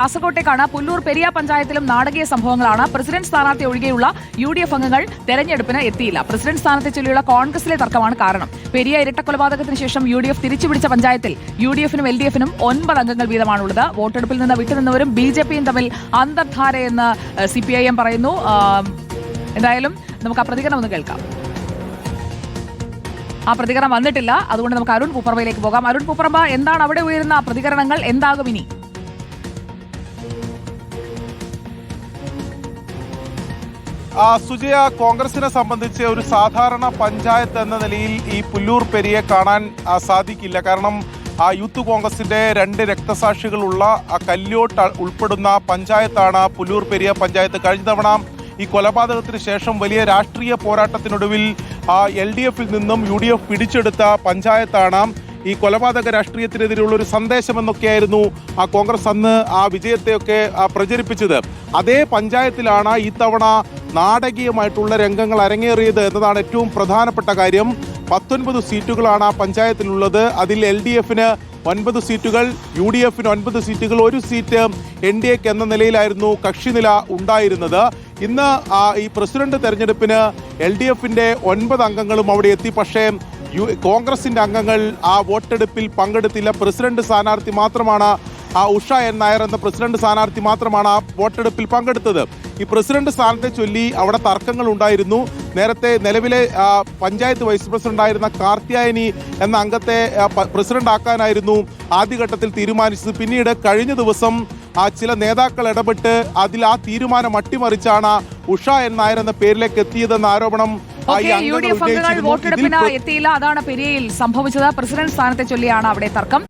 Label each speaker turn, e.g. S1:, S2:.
S1: കാസർകോട്ടേക്കാണ് പുല്ലൂർ പെരിയ പഞ്ചായത്തിലും നാടകീയ സംഭവങ്ങളാണ്. പ്രസിഡന്റ് സ്ഥാനാർത്ഥി ഒഴികെയുള്ള യു ഡി എഫ് അംഗങ്ങൾ തെരഞ്ഞെടുപ്പിന് എത്തിയില്ല. പ്രസിഡന്റ് സ്ഥാനത്തെ ചൊല്ലിയുള്ള കോൺഗ്രസിലെ തർക്കമാണ് കാരണം. പെരിയ ഇരട്ടക്കൊലപാതകത്തിന് ശേഷം യു ഡി എഫ് തിരിച്ചുപിടിച്ച പഞ്ചായത്തിൽ യു ഡി എഫിനും എൽ ഡി എഫിനും ഒൻപത് അംഗങ്ങൾ വീതമാണുള്ളത്. വോട്ടെടുപ്പിൽ നിന്ന് വിട്ടുനിന്നവരും ബി ജെ പിയും തമ്മിൽ അന്തർധാരയെന്ന് സി പി ഐ എം പറയുന്നു. എന്തായാലും നമുക്ക് ആ പ്രതികരണം ഒന്ന് കേൾക്കാം. ആ പ്രതികരണം വന്നിട്ടില്ല. അതുകൊണ്ട് നമുക്ക് അരുൺ പൂപ്പറമ്പയിലേക്ക് പോകാം. അരുൺ പൂപ്പറമ്പ എന്താണ് അവിടെ ഉയരുന്ന പ്രതികരണങ്ങൾ? എന്താകും ഇനി?
S2: സുജയ കോൺഗ്രസിനെ സംബന്ധിച്ച് ഒരു സാധാരണ പഞ്ചായത്ത് എന്ന നിലയിൽ ഈ പുല്ലൂർ പെരിയെ കാണാൻ സാധിക്കില്ല. കാരണം ആ യൂത്ത് കോൺഗ്രസിന്റെ രണ്ട് രക്തസാക്ഷികളുള്ള ആ കല്യോട്ട് ഉൾപ്പെടുന്ന പഞ്ചായത്താണ് പുല്ലൂർ പെരിയ പഞ്ചായത്ത്. കഴിഞ്ഞ തവണ ഈ കൊലപാതകത്തിന് ശേഷം വലിയ രാഷ്ട്രീയ പോരാട്ടത്തിനൊടുവിൽ എൽ ഡി എഫിൽ നിന്നും യു ഡി എഫ് പിടിച്ചെടുത്ത പഞ്ചായത്താണ് ഈ കൊലപാതക രാഷ്ട്രീയത്തിനെതിരെയുള്ള ഒരു സന്ദേശം എന്നൊക്കെയായിരുന്നു ആ കോൺഗ്രസ് അന്ന് ആ വിജയത്തെയൊക്കെ പ്രചരിപ്പിച്ചത്. അതേ പഞ്ചായത്തിലാണ് ഇത്തവണ നാടകീയമായിട്ടുള്ള രംഗങ്ങൾ അരങ്ങേറിയത് എന്നതാണ് ഏറ്റവും പ്രധാനപ്പെട്ട കാര്യം. പത്തൊൻപത് സീറ്റുകളാണ് ആ പഞ്ചായത്തിലുള്ളത്. അതിൽ എൽ ഡി എഫിന് ഒൻപത് സീറ്റുകൾ യു ഡി എഫിന് ഒൻപത് സീറ്റുകൾ ഒരു സീറ്റ് എൻ ഡി എക്ക് എന്ന നിലയിലായിരുന്നു കക്ഷിനില ഉണ്ടായിരുന്നത്. ഇന്ന് ഈ പ്രസിഡന്റ് തെരഞ്ഞെടുപ്പിന് എൽ ഡി എഫിന്റെ ഒൻപത് അംഗങ്ങളും അവിടെ എത്തി. പക്ഷേ യു കോൺഗ്രസിന്റെ അംഗങ്ങൾ ആ വോട്ടെടുപ്പിൽ പങ്കെടുത്തില്ല. പ്രസിഡന്റ് സ്ഥാനാർത്ഥി മാത്രമാണ് ആ ഉഷ എൻ നായർ എന്ന പ്രസിഡന്റ് സ്ഥാനാർത്ഥി മാത്രമാണ് ആ വോട്ടെടുപ്പിൽ പങ്കെടുത്തത്. ഈ പ്രസിഡന്റ് സ്ഥാനത്തെ ചൊല്ലി അവിടെ തർക്കങ്ങൾ ഉണ്ടായിരുന്നു. നേരത്തെ നിലവിലെ പഞ്ചായത്ത് വൈസ് പ്രസിഡന്റ് ആയിരുന്ന കാർത്തിയായനി എന്ന അംഗത്തെ പ്രസിഡന്റ് ആക്കാനായിരുന്നു ആദ്യഘട്ടത്തിൽ തീരുമാനിച്ചത്. പിന്നീട് കഴിഞ്ഞ ദിവസം ആ ചില നേതാക്കൾ ഇടപെട്ട് അതിൽ ആ തീരുമാനം അട്ടിമറിച്ചാണ് ഉഷ എൻ നായർ എന്ന പേരിലേക്ക് എത്തിയതെന്ന ആരോപണം
S1: യു ഡി എഫ് അംഗങ്ങൾ വോട്ടെടുപ്പിന് എത്തിയില്ല അതാണ് പെരിയയിൽ സംഭവിച്ചത്. പ്രസിഡന്റ് സ്ഥാനത്തെ ചൊല്ലിയാണ് അവിടെ തർക്കം.